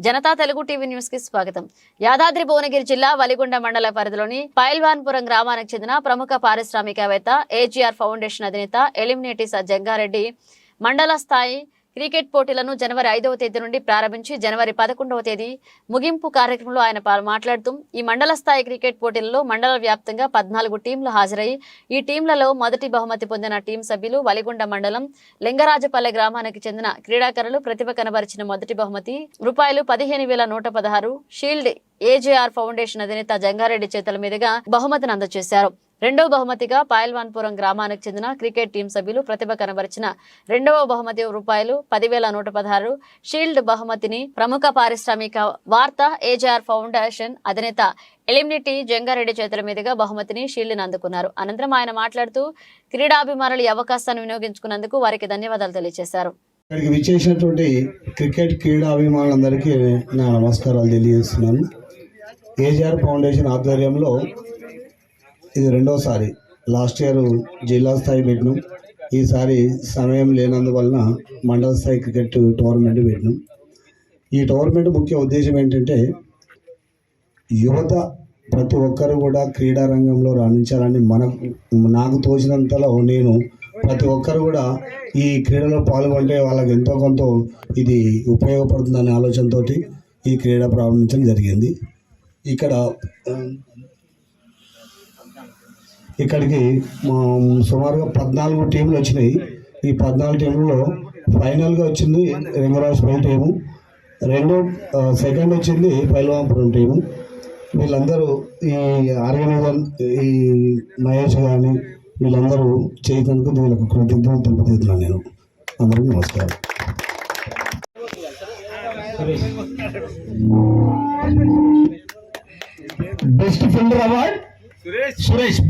Janata Telugu TV న్యూస్కి స్వాగతం. యాదాద్రి భువనగిరి జిల్లా వలిగొండ మండల పరిధిలోని పైల్వాన్పురం గ్రామానికి చెందిన ప్రముఖ పారిశ్రామికవేత్త ఏజీఆర్ ఫౌండేషన్ అధినేత ఎలిమినేటిస్ జంగారెడ్డి మండల స్థాయి క్రికెట్ పోటీలను జనవరి ఐదవ తేదీ నుండి ప్రారంభించి జనవరి పదకొండవ తేదీ ముగింపు కార్యక్రమంలో ఆయన మాట్లాడుతూ ఈ మండల స్థాయి క్రికెట్ పోటీలలో మండల వ్యాప్తంగా పద్నాలుగు టీంలు హాజరై ఈ టీంలలో మొదటి బహుమతి పొందిన టీం సభ్యులు వలిగొండ మండలం లింగరాజపల్లె గ్రామానికి చెందిన క్రీడాకారులు ప్రతిభ కనబరిచిన మొదటి బహుమతి. రూపాయలు పదిహేను వేల నూట పదహారు షీల్డ్ ఏజేఆర్ ఫౌండేషన్ అధినేత జంగారెడ్డి చేతుల మీదుగా బహుమతిని అందజేశారు. రెండవ బహుమతిగా పాయల్వాన్పురం గ్రామానికి చెందిన క్రికెట్ టీం సభ్యులు ప్రతిభ కనబరిచిన రెండవ బహుమతి రూపాయలు పదివేల నూట పదహారు షీల్డ్ బహుమతిని ప్రముఖ పారిశ్రామిక వార్త ఏజేఆర్ ఫౌండేషన్ అధినేత ఎలిమినిటీ జంగారెడ్డి చేతుల మీదుగా బహుమతిని షీల్డ్ని అందుకున్నారు. అనంతరం ఆయన మాట్లాడుతూ క్రీడాభిమానులు ఈ అవకాశాన్ని వినియోగించుకున్నందుకు వారికి ధన్యవాదాలు తెలియజేశారు. ఇక్కడికి విచ్చేసినటువంటి క్రికెట్ క్రీడాభిమానులందరికీ నా నమస్కారాలు తెలియజేస్తున్నాను. ఏజీఆర్ ఫౌండేషన్ ఆధ్వర్యంలో ఇది రెండోసారి లాస్ట్ ఇయర్ జిల్లా స్థాయి పెట్టినాం. ఈసారి సమయం లేనందువలన మండల స్థాయి క్రికెట్ టోర్నమెంట్ పెట్టినాం. ఈ టోర్నమెంట్ ముఖ్య ఉద్దేశం ఏంటంటే యువత ప్రతి ఒక్కరు కూడా క్రీడా రంగంలో రాణించాలని మనకు నాకు తోచినంతలో నేను ప్రతి ఒక్కరు కూడా ఈ క్రీడలో పాల్గొంటే వాళ్ళకి ఎంతో కొంత ఇది ఉపయోగపడుతుందనే ఆలోచనతో ఈ క్రీడ ప్రారంభించడం జరిగింది. ఇక్కడ ఇక్కడికి సుమారుగా పద్నాలుగు టీంలు వచ్చినాయి. ఈ పద్నాలుగు టీంలలో ఫైనల్గా వచ్చింది రింగరాజపల్లి టీము. రెండో సెకండ్ వచ్చింది పైల్వాంపురం టీము. వీళ్ళందరూ ఈ ఆర్గనైజర్ ఈ మహేష్ కానీ వీళ్ళందరూ చేసినందుకు వీళ్ళకి కృతజ్ఞతలు తెలుపుతున్నాను నేను. అందరికీ నమస్కారం. Best fielder award Suresh.